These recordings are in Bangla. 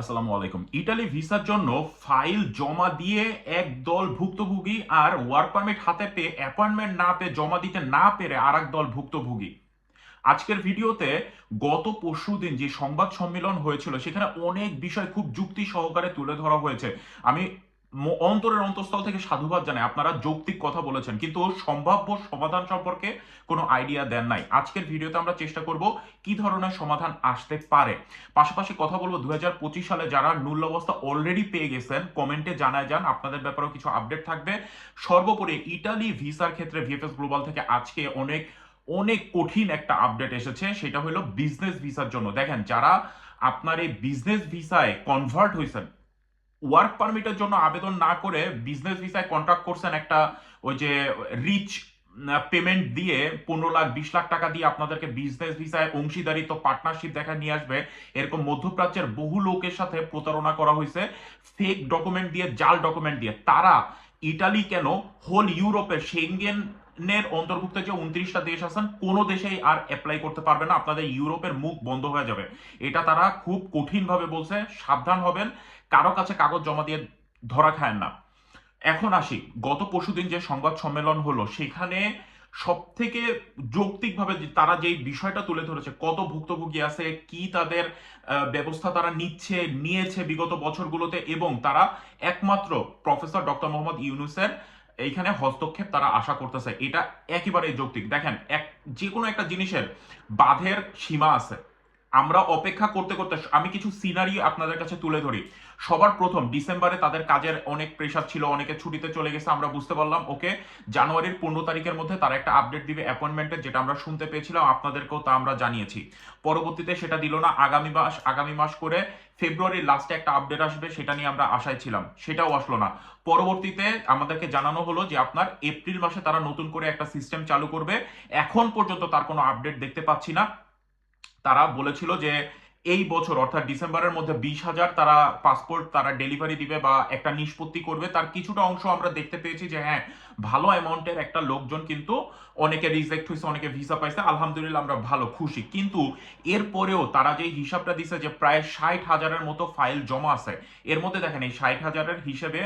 আসসালামু আলাইকুম। ইটালি ভিসার জন্য ফাইল জমা দিয়ে এক দল ভুক্তভোগী আর ওয়ার্ক পারমিট হাতে পেয়ে অ্যাপয়েন্টমেন্ট না পেয়ে জমা দিতে না পেরে আর দল ভুক্তভোগী। আজকের ভিডিওতে গত পরশু দিন যে সংবাদ সম্মেলন হয়েছিল, সেখানে অনেক বিষয় খুব যুক্তি সহকারে তুলে ধরা হয়েছে। আমি অন্তরের অন্তঃস্থল থেকে সাধুবাদ জানাই। আপনারা যৌক্তিক কথা বলেছেন, কিন্তু সম্ভাব্য সমাধান সম্পর্কে কোনো আইডিয়া দেন নাই। আজকের ভিডিওতে আমরা চেষ্টা করব কি ধরনের সমাধান আসতে পারে। পাশাপাশি কথা বলব দু সালে যারা নুল অবস্থা অলরেডি পেয়ে গেছেন, কমেন্টে জানায় যান, আপনাদের ব্যাপারেও কিছু আপডেট থাকবে। সর্বোপরি ইটালি ভিসার ক্ষেত্রে ভিএফএস গ্লোবাল থেকে আজকে অনেক অনেক কঠিন একটা আপডেট এসেছে, সেটা হলো বিজনেস ভিসার জন্য। দেখেন, যারা আপনার এই বিজনেস ভিসায় কনভার্ট হয়েছেন ওয়ার্ক পারমিটের জন্য আবেদন না করে বিজনেস ভিসায় কন্ট্রাক্ট করছেন একটা ওই যে রিচ পেমেন্ট দিয়ে পনেরো লাখ, বিশ লাখ টাকা দিয়ে আপনাদেরকে বিজনেস ভিসায় অংশীদারিত্ব পার্টনারশিপ দেখা নিয়ে আসবে। এরকম মধ্যপ্রাচ্যের বহু লোকের সাথে প্রতারণা করা হয়েছে। ফেক ডকুমেন্ট দিয়ে, জাল ডকুমেন্ট দিয়ে। তারা ইটালি কেন হোল ইউরোপের সেঙ্গেন এর অন্তর্ভুক্ত যে উনত্রিশটা দেশ আছেন, কোনো দেশেই আর অ্যাপ্লাই করতে পারবে না। আপনাদের ইউরোপের মুখ বন্ধ হয়ে যাবে। এটা তারা খুব কঠিনভাবে বলছে, সাবধান হবেন, কারও কাছে কাগজ জমা দিয়ে ধরা খায় না। এখন আসি, গত পরশুদিন যে সংবাদ সম্মেলন হলো, সেখানে সব থেকে যৌক্তিকভাবে তারা যে বিষয়টা তুলে ধরেছে, কত ভুক্তভোগী আছে, কি তাদের ব্যবস্থা তারা নিচ্ছে, নিয়েছে বিগত বছরগুলোতে, এবং তারা একমাত্র প্রফেসর ডক্টর মোহাম্মদ ইউনুসের এইখানে হস্তক্ষেপ তারা আশা করতেছে। এটা একেবারে যৌক্তিক। দেখেন, এক যে কোনো একটা জিনিসের বাঁধের সীমা আছে। আমরা অপেক্ষা করতে করতে আমি কিছু সিনারি আপনাদের কাছে তুলে ধরি। সবার প্রথম, ডিসেম্বরে তাদের কাজের অনেক প্রেশার ছিল, অনেকে ছুটিতে চলে গেছে, আমরা বুঝতে পারলাম, ওকে, জানুয়ারির পনেরো তারিখের মধ্যে তারা একটা আপডেট দিবে অ্যাপয়েন্টমেন্টের যেটা আমরা শুনতে পেয়েছিলাম, আপনাদেরকেও তা আমরা জানিয়েছি। পরবর্তীতে সেটা দিল না, আগামী মাস আগামী মাস করে ফেব্রুয়ারির লাস্টে একটা আপডেট আসবে, সেটা নিয়ে আমরা আশায় ছিলাম, সেটাও আসলো না। পরবর্তীতে আমাদেরকে জানানো হলো যে আপনার এপ্রিল মাসে তারা নতুন করে একটা সিস্টেম চালু করবে, এখন পর্যন্ত তার কোনো আপডেট দেখতে পাচ্ছি না। তারা বলেছিল যে এই বছর, অর্থাৎ ডিসেম্বরের মধ্যে বিশ হাজার তারা পাসপোর্ট তারা ডেলিভারি দিবে বা একটা নিষ্পত্তি করবে। তার কিছুটা অংশ আমরা দেখতে পেয়েছি যে হ্যাঁ ভালো অ্যামাউন্টের একটা লোকজন কিন্তু অনেকে রিজেক্ট হয়েছে, অনেকে ভিসা পাইছে। আলহামদুলিল্লাহ আমরা ভালো, খুশি। কিন্তু এরপরেও তারা যে হিসাবটা দিছে যে প্রায় ষাট হাজারের মতো ফাইল জমা আছে, এর মধ্যে দেখেন এই ষাট হাজারের হিসেবে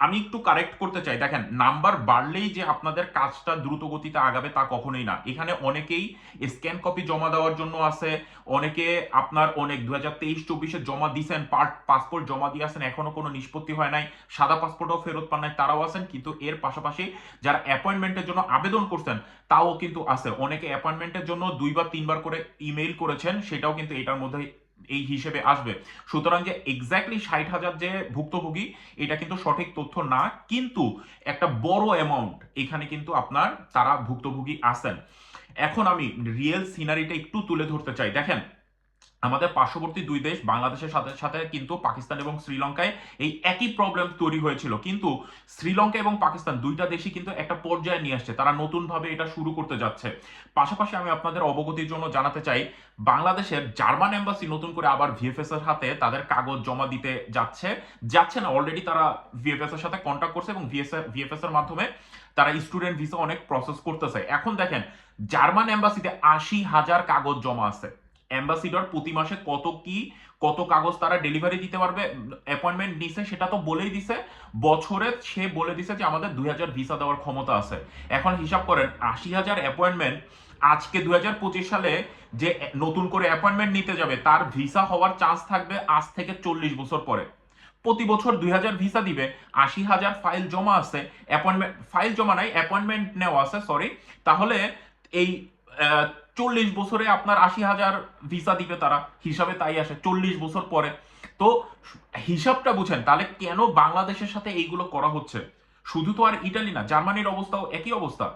আমি একটু কারেক্ট করতে চাই। দেখেন নাম্বার বাড়লেই যে আপনাদের কাজটা দ্রুত গতিতে আগাবে তা কখনোই না। এখানে অনেকেই স্ক্যান কপি জমা দেওয়ার জন্য আছে, অনেকে আপনার অনেক দু হাজার তেইশ চব্বিশে জমা দিয়েছেন পার্ট পাসপোর্ট জমা দিয়ে আছেন, এখনও কোনো নিষ্পত্তি হয় নাই, সাদা পাসপোর্টও ফেরত পান নাই, তারাও আছেন, কিন্তু এর পাশাপাশি যারা অ্যাপয়েন্টমেন্টের জন্য আবেদন করছেন, তাও কিন্তু আছে। অনেকে অ্যাপয়েন্টমেন্টের জন্য দুইবার তিনবার করে ইমেইল করেছেন, সেটাও কিন্তু এটার মধ্যে এই হিসেবে আসবে। সুতরাং যে এক্স্যাক্টলি ষাট হাজার যে ভুক্তভোগী, এটা কিন্তু সঠিক তথ্য না, কিন্তু একটা বড় অ্যামাউন্ট এখানে কিন্তু আপনার তারা ভুক্তভোগী আসেন এখন আমি রিয়েল সিনারিটা একটু তুলে ধরতে চাই। দেখেন আমাদের পার্শ্ববর্তী দুই দেশ, বাংলাদেশের সাথে সাথে কিন্তু পাকিস্তান এবং শ্রীলঙ্কায় এই একই প্রবলেম তৈরি হয়েছিল। কিন্তু শ্রীলঙ্কা এবং পাকিস্তান দুইটা দেশই কিন্তু একটা পর্যায়ে নিয়ে আসছে। তারা নতুনভাবে এটা শুরু করতে যাচ্ছে। পাশাপাশি আমি আপনাদের অবগতির জন্য জানাতে চাই, বাংলাদেশের জার্মান এম্বাসি নতুন করে আবার ভিএফএস এর হাতে তাদের কাগজ জমা দিতে যাচ্ছে। যাচ্ছে না অলরেডি তারা ভিএফএস এর সাথে কন্ট্যাক্ট করছে এবং ভিএফএস এর মাধ্যমে তারা স্টুডেন্ট ভিসা অনেক প্রসেস করতেছে। এখন দেখেন, জার্মান এম্বাসিতে আশি হাজার কাগজ জমা আছে। অ্যাম্বাসিডর প্রতি মাসে কত কি, কত কাগজ তারা ডেলিভারি দিতে পারবে অ্যাপয়েন্টমেন্ট নিছে, সেটা তো বলেই দিছে। বছরে সে বলে দিছে যে আমাদের দুই হাজার ভিসা দেওয়ার ক্ষমতা আছে। এখন হিসাব করেন, আশি হাজার অ্যাপয়েন্টমেন্ট আজকে দুই হাজার পঁচিশ সালে যে নতুন করে অ্যাপয়েন্টমেন্ট নিতে যাবে, তার ভিসা হওয়ার চান্স থাকবে আজ থেকে চল্লিশ বছর পরে। প্রতি বছর দুই হাজার ভিসা দিবে, আশি হাজার ফাইল জমা আছে অ্যাপয়েন্টমেন্ট ফাইল জমা নাই অ্যাপয়েন্টমেন্ট নেওয়া আছে সরি তাহলে এই চল্লিশ বছরে আপনার আশি হাজার ভিসা দিবে তারা, হিসাবে তাই আসে, চল্লিশ বছর পরে। তো হিসাবটা বুঝেন, তাহলে কেন বাংলাদেশের সাথে এইগুলো করা হচ্ছে? শুধু তো আর ইটালি না, জার্মানির অবস্থাও একই অবস্থা।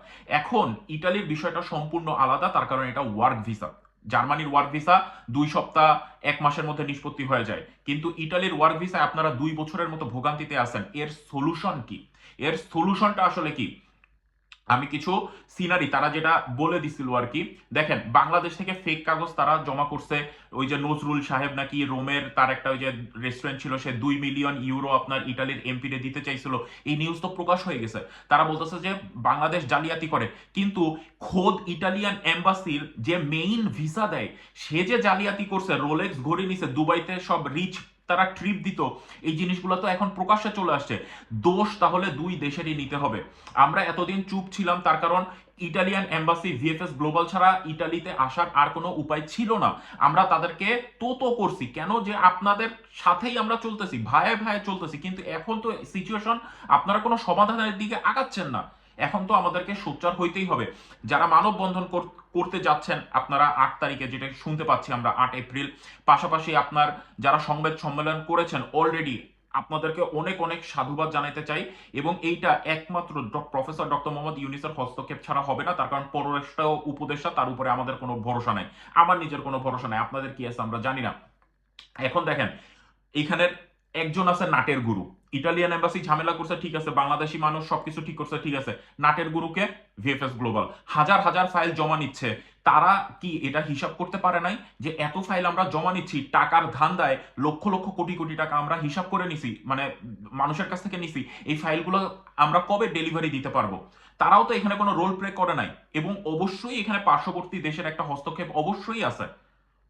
এখন ইটালির বিষয়টা সম্পূর্ণ আলাদা, তার কারণ এটা ওয়ার্ক ভিসা জার্মানির ওয়ার্ক ভিসা দুই সপ্তাহ, এক মাসের মধ্যে নিষ্পত্তি হয়ে যায়। কিন্তু ইটালির ওয়ার্ক ভিসায় আপনারা দুই বছরের মতো ভোগান্তিতে আছেন। এর সলিউশন কি? এর সলিউশনটা আসলে কি? আমি কিছু সিনারি তারা যেটা বলে দিছিল আর কি, দেখেন, বাংলাদেশ থেকে ফেক কাগজ তারা জমা করছে, ওই যে নজরুল সাহেব নাকি রোমের তার একটা ওই যে রেস্টুরেন্ট ছিল, সে দুই মিলিয়ন ইউরো আপনার ইটালির এমপিরে দিতে চাইছিল। এই নিউজ তো প্রকাশ হয়ে গেছে। তারা বলতেছে যে বাংলাদেশ জালিয়াতি করে, কিন্তু খোদ ইটালিয়ান এম্বাসির যে মেইন ভিসা দেয়, সে যে জালিয়াতি করছে রোলেক্স ঘড়ি নিছে, দুবাইতে সব রিচ তারা ট্রিপ দিত। এই জিনিসগুলো তো এখন প্রকাশ্যে চলে আসছে। দোষ তাহলে দুই দেশেরই নিতে হবে। আমরা এতদিন চুপ ছিলাম, তার কারণ ইটালিয়ান এম্বাসি, ভিএফএস গ্লোবাল ছাড়া ইটালিতে আসার আর কোনো উপায় ছিল না। আমরা তাদেরকে তো তো করছি। কেন যে আপনাদের সাথেই আমরা চলতেছি, ভায়ে ভায়ে চলতেছি। কিন্তু এখন তো সিচুয়েশন আপনারা কোনো সমাধানের দিকে আগাচ্ছেন না। এখন তো আমাদেরকে সোচ্চার হইতেই হবে। যারা মানববন্ধন কর- করতে যাচ্ছেন, আপনারা আট তারিখে যেটা শুনতে পাচ্ছি আমরা, আট এপ্রিল, পাশাপাশি আপনার যারা সংবাদ সম্মেলন করেছেন অলরেডি আপনাদেরকে অনেক অনেক সাধুবাদ জানাতে চাই এবং এইটা একমাত্র প্রফেসর ডক্টর মোহাম্মদ ইউনিসের হস্তক্ষেপ ছাড়া হবে না, তার কারণ পররাষ্ট্র উপদেষ্টা, তার উপরে আমাদের কোনো ভরসা নাই। আমার নিজের কোনো ভরসা নাই, আপনাদের কি আছে আমরা জানি না। এখন দেখেন এইখানের একজন আছে নাটের গুরু। ইটালিয়ান এম্বাসি ঝামেলা করছে, ঠিক আছে। বাংলাদেশি মানুষ সবকিছু ঠিক করছে, ঠিক আছে। নাটের গুরুকে ভিএফএস গ্লোবাল হাজার হাজার ফাইল জমা নিচ্ছে। তারা কি এটা হিসাব করতে পারে নাই? যে এত ফাইল আমরা জমা নিচ্ছি, টাকার ধান্দায় লক্ষ লক্ষ কোটি কোটি টাকা আমরা হিসাব করে নিছি মানে মানুষের কাছ থেকে নিছি, এই ফাইলগুলো আমরা কবে ডেলিভারি দিতে পারব? তারাও তো এখানে কোনো রোল প্লে করে নাই। এবং অবশ্যই এখানে পার্শ্ববর্তী দেশের একটা হস্তক্ষেপ অবশ্যই আছে।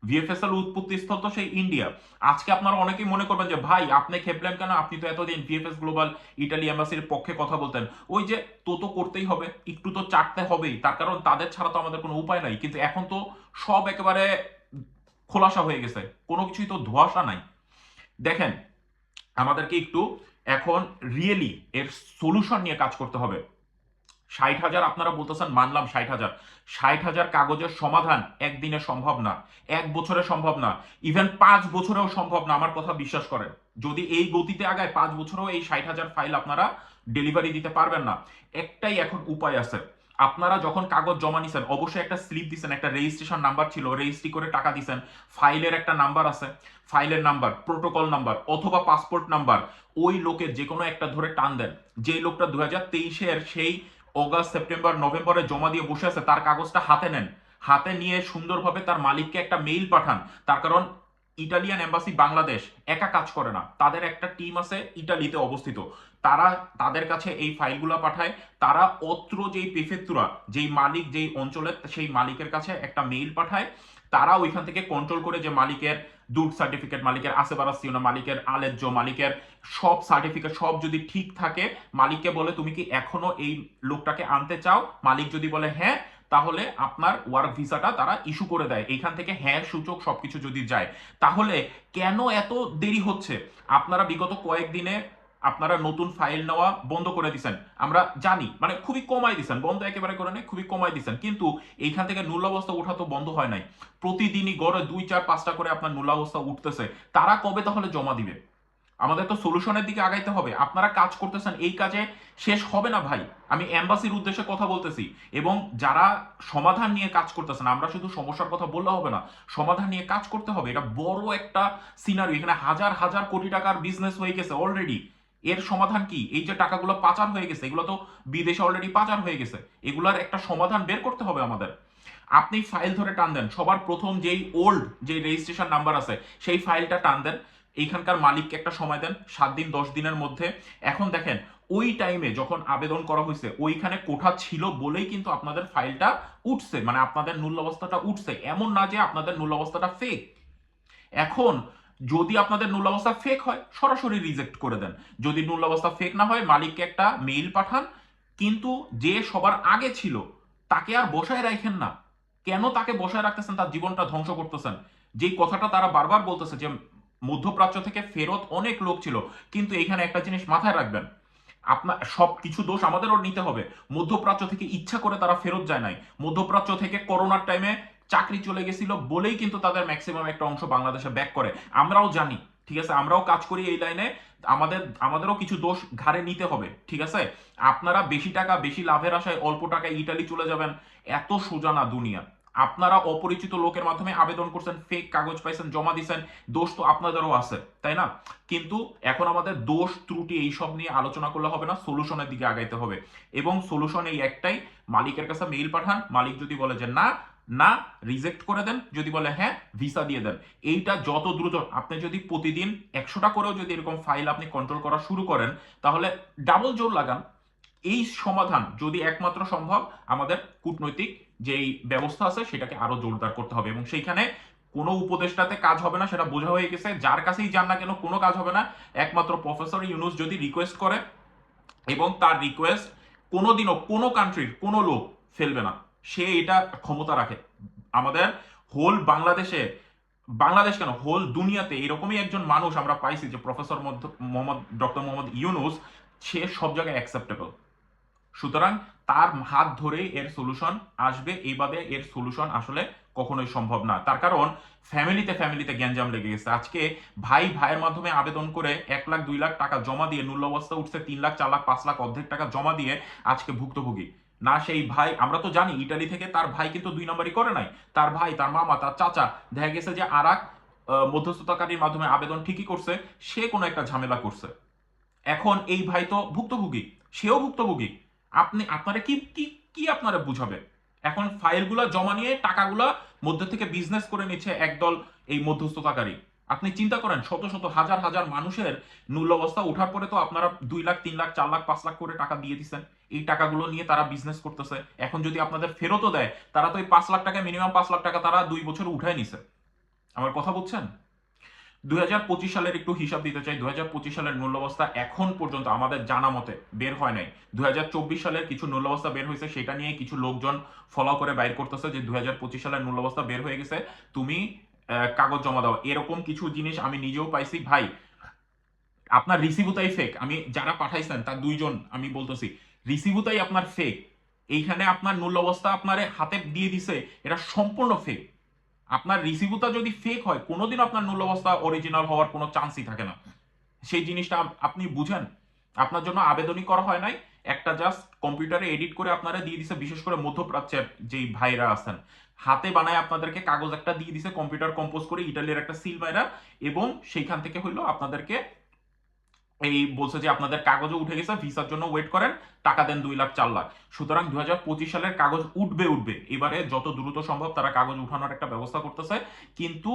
ভিএফএস এর উৎপত্তি স্থল তো সেই ইন্ডিয়া আজকে আপনারা অনেকেই মনে করবেন যে, ভাই, আপনি খেপলেন কেন? আপনি তো এতদিন ভিএফএস গ্লোবাল ইটালি এম্বাসির পক্ষে কথা বলতেন। ওই যে, তো তো করতেই হবে, একটু তো চাটতে হবেই। তার কারণ তাদের ছাড়া তো আমাদের কোনো উপায় নাই। কিন্তু এখন তো সব একেবারে খোলাসা হয়ে গেছে। কোনো কিছুই তো ধোয়াশা নাই। দেখেন, আমাদেরকে একটু এখন রিয়েলি এর সলিউশন নিয়ে কাজ করতে হবে। ষাট হাজার আপনারা বলতেছেন, মানলাম ষাট হাজার। ষাট হাজার কাগজের সমাধান একদিনে সম্ভব না, এক বছরে সম্ভব না ইভেন পাঁচ বছরেও সম্ভব না, আমার কথা বিশ্বাস করেন। যদি এই গতিতে আগায় পাঁচ বছরেও এই ষাট হাজার ফাইল আপনারা ডেলিভারি দিতে পারবেন না। একটাই এখন উপায় আছে। আপনারা যখন কাগজ জমা নিছেন, অবশ্যই একটা স্লিপ দিছেন, একটা রেজিস্ট্রেশন নাম্বার ছিল রেজিস্ট্রি করে টাকা দিছেন ফাইলের একটা নাম্বার আছে ফাইলের নাম্বার প্রোটোকল নাম্বার অথবা পাসপোর্ট নাম্বার ওই লোকের যে কোনো একটা ধরে টান দেন। যেই লোকটা দু হাজার তেইশের সেই অগাস্ট, সেপ্টেম্বর, নভেম্বরে জমা দিয়ে বসে আছে, তার কাগজটা হাতে নেন। হাতে নিয়ে সুন্দরভাবে তার মালিককে একটা মেইল পাঠান। তার কারণ, ইটালিয়ান এম্বাসি বাংলাদেশ একা কাজ করে না। তাদের একটা টিম আছে ইটালিতে অবস্থিত। তারা, তাদের কাছে এই ফাইলগুলো পাঠায়। তারা অত্র যেই পেফেত্তুরা যেই মালিক যেই অঞ্চলের সেই মালিকের কাছে একটা মেইল পাঠায়। তারা ওইখান থেকে কন্ট্রোল করে যে মালিকের দুধ সার্টিফিকেট মালিকের আসেবারাসিওনা মালিকের আলেজ্য, মালিকের সব সার্টিফিকেট সব যদি ঠিক থাকে, মালিককে বলে তুমি কি এখনও এই লোকটাকে আনতে চাও? মালিক যদি বলে হ্যাঁ তাহলে আপনার ওয়ার্ক ভিসাটা তারা ইস্যু করে দেয়। এখান থেকে হ্যাঁ সূচক সবকিছু যদি যায়। তাহলে কেন এত দেরি হচ্ছে? আপনারা বিগত কয়েকদিনে আপনারা নতুন ফাইল নেওয়া বন্ধ করে দিছেন। আমরা জানি মানে খুবই কমাই দিছেন, বন্ধ একেবারে করে নেই, খুবই কমাই দিছেন। কিন্তু এইখান থেকে নূল্যাবস্থা ওঠা তো বন্ধ হয় নাই। প্রতিদিনই গড়ে দুই, চার পাঁচটা করে আপনার নূল্যাবস্থা উঠতেছে। তারা কবে তাহলে জমা দিবে? আমাদের তো সলিউশনের দিকে আগাইতে হবে। আপনারা কাজ করতেছেন এই কাজে, শেষ হবে না ভাই। আমি এম্বাসির উদ্দেশ্যে কথা বলতেছি। এবং যারা সমাধান নিয়ে কাজ করতেছেন, আমরা শুধু সমস্যার কথা বললে হবে না, সমাধান নিয়ে কাজ করতে হবে। এটা বড় একটা সিনারি এখানে হাজার হাজার কোটি টাকার বিজনেস হয়ে গেছে অলরেডি এর সমাধান কি? এই যে টাকাগুলো পাচার হয়ে গেছে, এগুলো তো বিদেশে অলরেডি পাচার হয়ে গেছে, এগুলার একটা সমাধান বের করতে হবে আমাদের। আপনি ফাইল ধরে টান দেন, সবার প্রথম যেই ওল্ড যে রেজিস্ট্রেশন নাম্বার আছে, সেই ফাইলটা টান দেন, এইখানকার মালিককে একটা সময় দেন, সাত দিন, দশ দিনের মধ্যে। এখন দেখেন, ওই টাইমে যখন আবেদন করা হয়েছে, ওইখানে কোঠা ছিল বলেই কিন্তু আপনাদের ফাইলটা উঠছে মানে আপনাদের নূল্য অবস্থাটা উঠছে, এমন না যে আপনাদের নূল্য অবস্থাটা ফেক এখন যদি আপনাদের নূল অবস্থা ফেক হয়, সরাসরি রিজেক্ট করে দেন। যদি নূল অবস্থা ফেক না হয়, মালিককে একটা মেইল পাঠান, কিন্তু যে সবার আগে ছিল, তাকে আর বসায় রাখেন না। কেন তাকে বসায় রাখতেছেন? তার জীবনটা ধ্বংস করতেছেন। যেই কথাটা তারা বারবার বলতেছে যে, মধ্যপ্রাচ্য থেকে ফেরত অনেক লোক ছিল, কিন্তু এখানে একটা জিনিস মাথায় রাখবেন। আপনার সব কিছু দোষ আমাদেরও নিতে হবে। মধ্যপ্রাচ্য থেকে ইচ্ছা করে তারা ফেরত যায় নাই। মধ্যপ্রাচ্য থেকে করোনার টাইমে চাকরি চলে গেছিল বলেই কিন্তু তাদের ম্যাক্সিমাম একটা অংশ বাংলাদেশে ব্যাক করে। আমরাও জানি, ঠিক আছে? আমরাও কাজ করি এই লাইনে আমাদের, আমাদেরও কিছু দোষ ঘাড়ে নিতে হবে, ঠিক আছে? আপনারা বেশি টাকা, বেশি লাভের আশায় অল্প টাকায় ইটালি চলে যাবেন। এত সোজা না দুনিয়া। আপনারা অপরিচিত লোকের মাধ্যমে আবেদন করছেন ফেক কাগজ পাইছেন, জমা দিছেন, দোষ তো আপনাদেরও আছে, তাই না? কিন্তু এখন আমাদের দোষ, ত্রুটি এইসব নিয়ে আলোচনা করলে হবে না সলিউশনের দিকে আগাইতে হবে। এবং সলিউশন এই একটাই, মালিকের কাছে মেইল পাঠান, মালিক যদি বলে যে না না রিজেক্ট করে দেন, যদি বলে হ্যাঁ ভিসা দিয়ে দেন। এইটা যত দ্রুত, আপনি যদি প্রতিদিন একশোটা করেও যদি এরকম ফাইল আপনি কন্ট্রোল করা শুরু করেন, তাহলে ডাবল জোর লাগান। এই সমাধান যদি একমাত্র সম্ভব, আমাদের কূটনৈতিক যেই ব্যবস্থা আছে সেটাকে আরও জোরদার করতে হবে এবং সেইখানে কোনো উপদেষ্টাতে কাজ হবে না সেটা বোঝা হয়ে গেছে। যার কাছেই যান না কেন, কোনো কাজ হবে না। একমাত্র প্রফেসর ইউনুস যদি রিকোয়েস্ট করে এবং তার রিকোয়েস্ট কোনোদিনও কোনো কান্ট্রির কোনো লোক ফেলবে না, সে এটা ক্ষমতা রাখে। আমাদের হোল বাংলাদেশে, বাংলাদেশ কেন হোল দুনিয়াতে এরকমই একজন মানুষ আমরা পাইছি যে প্রফেসর মোহাম্মদ ডক্টর মোহাম্মদ ইউনুস, সে সব জায়গায় অ্যাকসেপ্টেবল সুতরাং তার হাত ধরে এর সলিউশন আসবে। এইভাবে এর সলিউশন আসলে কখনোই সম্ভব না। তার কারণ ফ্যামিলিতে ফ্যামিলিতে গ্যাঞ্জাম লেগে গেছে। আজকে ভাই ভাইয়ের মাধ্যমে আবেদন করে এক লাখ, দুই লাখ টাকা জমা দিয়ে মূল্য অবস্থা উঠছে, তিন লাখ, চার লাখ, পাঁচ লাখ অর্ধেক টাকা জমা দিয়ে আজকে ভুক্তভোগী। না, সেই ভাই, আমরা তো জানি, ইটালি থেকে তার ভাই কিন্তু দুই নম্বরই করে নাই। তার ভাই, তার মামা, তার চাচা, দেখা গেছে যে আর এক মধ্যস্থতাকারীর মাধ্যমে আবেদন ঠিকই করছে, সে কোনো একটা ঝামেলা করছে। এখন এই ভাই তো ভুক্তভোগী, সেও ভুক্তভোগী। আপনি, আপনারা কি কি কি আপনারা বুঝাবে? এখন ফাইলগুলো জমা নিয়ে টাকাগুলো মধ্যে থেকে বিজনেস করে নিচ্ছে একদল এই মধ্যস্থতাকারী। আপনি চিন্তা করেন, শত শত, হাজার হাজার মানুষের মূল অবস্থা ওঠার পরে তো আপনারা দুই লাখ, তিন লাখ, চার লাখ, পাঁচ লাখ করে টাকা দিয়ে দিচ্ছেন এই টাকাগুলো নিয়ে তারা বিজনেস করতেছে। এখন যদি আপনাদের ফেরতও দেয়, তারা তো এই পাঁচ লাখ টাকা মিনিমাম পাঁচ লাখ টাকা তারা দুই বছর উঠায় নিছে। আমার কথা বুঝছেন? দুই হাজার পঁচিশ সালের একটু হিসাব দিতে চাই। দুই হাজার পঁচিশ সালের মূল্যবস্থা এখন পর্যন্ত আমাদের জানা মতে বের হয় নাই। দুই সালের কিছু মূল্যবস্থা বের হয়েছে, সেটা নিয়ে কিছু লোকজন ফলো করে বাইর করতেছে যে দুই সালের মূল্যবস্থা বের হয়ে গেছে। তুমি কাগজ জমা দাও। এরকম কিছু জিনিস আমি নিজেও পাইছি। ভাই, আপনার রিসিভুতাই ফেক আমি যারা পাঠাইছেন, তার দুইজন আমি বলতেছি, রিসিভুতাই আপনার ফেক এইখানে আপনার মূল্য অবস্থা আপনার হাতে দিয়ে দিছে, এটা সম্পূর্ণ ফেক আপনার রিসিভটা যদি ফেক হয়, কোনোদিন আপনার নূল্যবস্থা অরিজিনাল হওয়ার কোনো চান্সই থাকে না। সেই জিনিসটা আপনি বুঝেন। আপনার জন্য আবেদনই করা হয় নাই। একটা জাস্ট কম্পিউটারে এডিট করে আপনারা দিয়ে দিছে, বিশেষ করে মধ্যপ্রাচ্যের যেই ভাইরা আছেন। হাতে বানায় আপনাদেরকে কাগজ একটা দিয়ে দিছে কম্পিউটার কম্পোজ করে ইটালির একটা সিল ভাইরা এবং সেইখান থেকে হইল আপনাদেরকে এই বলছে যে আপনাদের কাগজও উঠে গেছে, ভিসার জন্য ওয়েট করেন, টাকা দেন দুই লাখ, চার লাখ। সুতরাং দু হাজার পঁচিশ সালের কাগজ উঠবে উঠবে। এবারে যত দ্রুত সম্ভব তারা কাগজ উঠানোর একটা ব্যবস্থা করতেছে, কিন্তু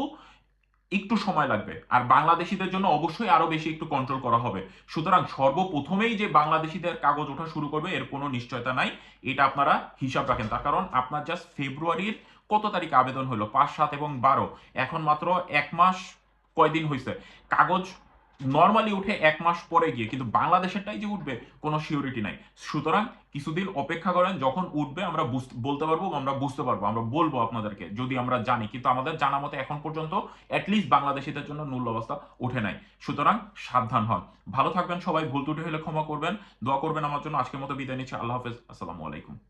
একটু সময় লাগবে। আর বাংলাদেশিদের জন্য অবশ্যই আরও বেশি একটু কন্ট্রোল করা হবে। সুতরাং সর্বপ্রথমেই যে বাংলাদেশিদের কাগজ ওঠা শুরু করবে, এর কোনো নিশ্চয়তা নাই। এটা আপনারা হিসাব রাখেন। তার কারণ আপনার জাস্ট ফেব্রুয়ারির কত তারিখ আবেদন হলো? পাঁচ, সাত এবং বারো। এখন মাত্র এক মাস কয়দিন হয়েছে কাগজ নর্মালি উঠে এক মাস পরে গিয়ে, কিন্তু বাংলাদেশেরটাই যে উঠবে, কোনো সিওরিটি নাই। সুতরাং কিছুদিন অপেক্ষা করেন, যখন উঠবে আমরা বলতে পারব, আমরা বুঝতে পারব, আমরা বলব আপনাদেরকে, যদি আমরা জানি। কিন্তু আমাদের জানা মতে এখন পর্যন্ত অ্যাটলিস্ট বাংলাদেশিদের জন্য নূল অবস্থা উঠে নাই। সুতরাং সাবধান হন। ভালো থাকবেন সবাই, ভুল ত্রুটি হলে ক্ষমা করবেন, দোয়া করবেন আমার জন্য। আজকের মতো বিদায় নিচ্ছি। আল্লাহ হাফেজ। আসসালামু আলাইকুম।